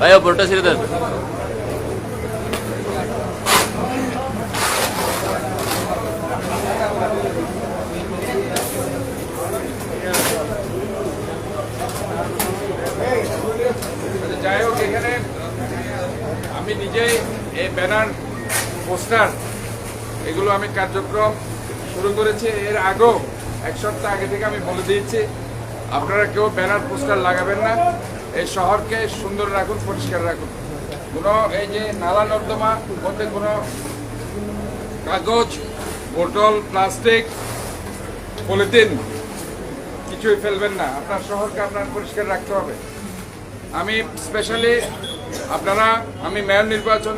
ভাই ওপরটা ছেড়ে দেন। যাই হোক, এখানে, আমি নিজেই এই ব্যানার, পোস্টার, এগুলো আমি কার্যক্রম শুরু করেছি। এর আগেও এক সপ্তাহ আগে থেকে আমি বলে দিয়েছি, আপনারা কেউ ব্যানার, পোস্টার লাগাবেন না। এই শহরকে সুন্দর রাখুন, পরিষ্কার রাখুন। কোনো এই যে নালা নর্দমা মধ্যে কোনো কাগজ, বোতল, প্লাস্টিক, পলিথিন কিছুই ফেলবেন না। আপনার শহরকে আপনার পরিষ্কার রাখতে হবে। আমি স্পেশালি আপনারা, আমি মেয়র নির্বাচন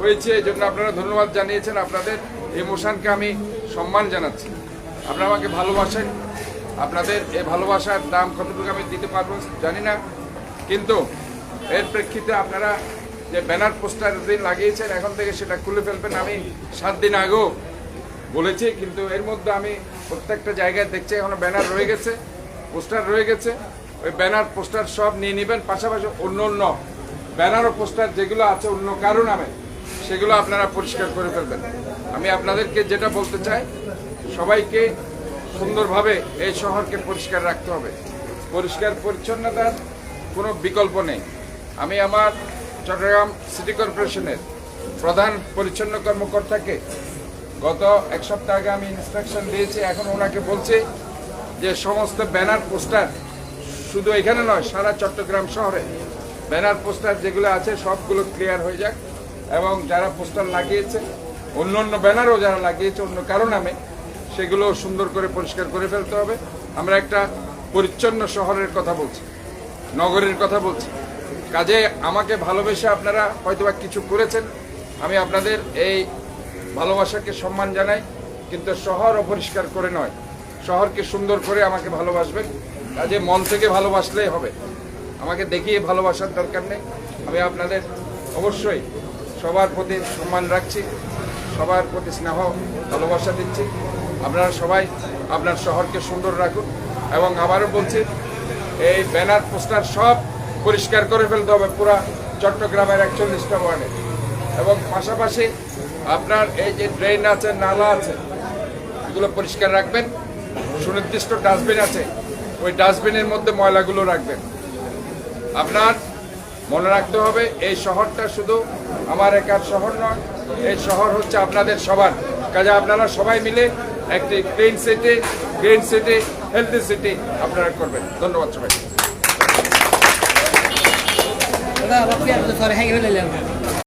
হয়েছে, এই জন্য আপনারা ধন্যবাদ জানিয়েছেন। আপনাদের ইমোশনকে আমি সম্মান জানাচ্ছি। আপনারা আমাকে ভালোবাসেন। আপনাদের এই ভালোবাসার দাম কতটুকু আমি দিতে পারব জানি না। কিন্তু এর প্রেক্ষিতে আপনারা যে ব্যানার পোস্টার দিন লাগিয়েছেন, এখন থেকে সেটা খুলে ফেলবেন। আমি সাত দিন আগেও বলেছি, কিন্তু এর মধ্যে আমি প্রত্যেকটা জায়গায় দেখছি, এখনও ব্যানার রয়ে গেছে, পোস্টার রয়ে গেছে। ওই ব্যানার, পোস্টার সব নিয়ে নেবেন। পাশাপাশি অন্য অন্য ব্যানার ও পোস্টার যেগুলো আছে অন্য কারও নামে সেগুলো আপনারা পরিষ্কার করে ফেলবেন। আমি আপনাদেরকে যেটা বলতে চাই, সবাইকে সুন্দরভাবে এই শহরকে পরিষ্কার রাখতে হবে। পরিষ্কার পরিচ্ছন্নতার কোনো বিকল্প নেই। আমি আমার চট্টগ্রাম সিটি কর্পোরেশনের প্রধান পরিচ্ছন্ন কর্মকর্তাকে গত এক সপ্তাহ আগে আমি ইনস্ট্রাকশন দিয়েছি, এখন ওনাকে বলছি যে সমস্ত ব্যানার, পোস্টার শুধু এখানে নয়, সারা চট্টগ্রাম শহরে ব্যানার, পোস্টার যেগুলো আছে সবগুলো ক্লিয়ার হয়ে যাক। এবং যারা পোস্টার লাগিয়েছে, অন্য অন্য ব্যানারও যারা লাগিয়েছে অন্য কারও নামে, সেগুলো সুন্দর করে পরিষ্কার করে ফেলতে হবে। আমরা একটা পরিচ্ছন্ন শহরের কথা বলছি, নগরের কথা বলছি। কাজে আমাকে ভালোবেসে আপনারা হয়তোবা কিছু করেছেন। আমি আপনাদের এই ভালোবাসাকে সম্মান জানাই, কিন্তু শহর অপরিষ্কার করে নয়। শহরকে সুন্দর করে আমাকে ভালোবাসবেন। কাজে মন থেকে ভালোবাসলেই হবে। আমাকে দেখিয়ে ভালোবাসার দরকার নেই। আমি আপনাদের অবশ্যই সবার প্রতি সম্মান রাখছি, সবার প্রতি স্নেহ, ভালোবাসা দিচ্ছি। আপনারা সবাই আপনার শহরকে সুন্দর রাখুন এবং আবারও বলছি, এই ব্যানার, পোস্টার সব পরিষ্কার করে ফেলতে হবে পুরা চট্টগ্রামের একচল্লিশটা ওয়ার্ডে। এবং পাশাপাশি আপনার এই যে ড্রেন আছে, নালা আছে, এগুলো পরিষ্কার রাখবেন। সুনির্দিষ্ট ডাস্টবিন আছে, ওই ডাস্টবিনের মধ্যে ময়লাগুলো রাখবেন। আপনার মনে রাখতে হবে, এই শহরটা শুধু আমার একার শহর নয়, এই শহর হচ্ছে আপনাদের সবার। কাজে আপনারা সবাই মিলে একটি clean city green city healthy city আপনারা করবেন। ধন্যবাদ সবাই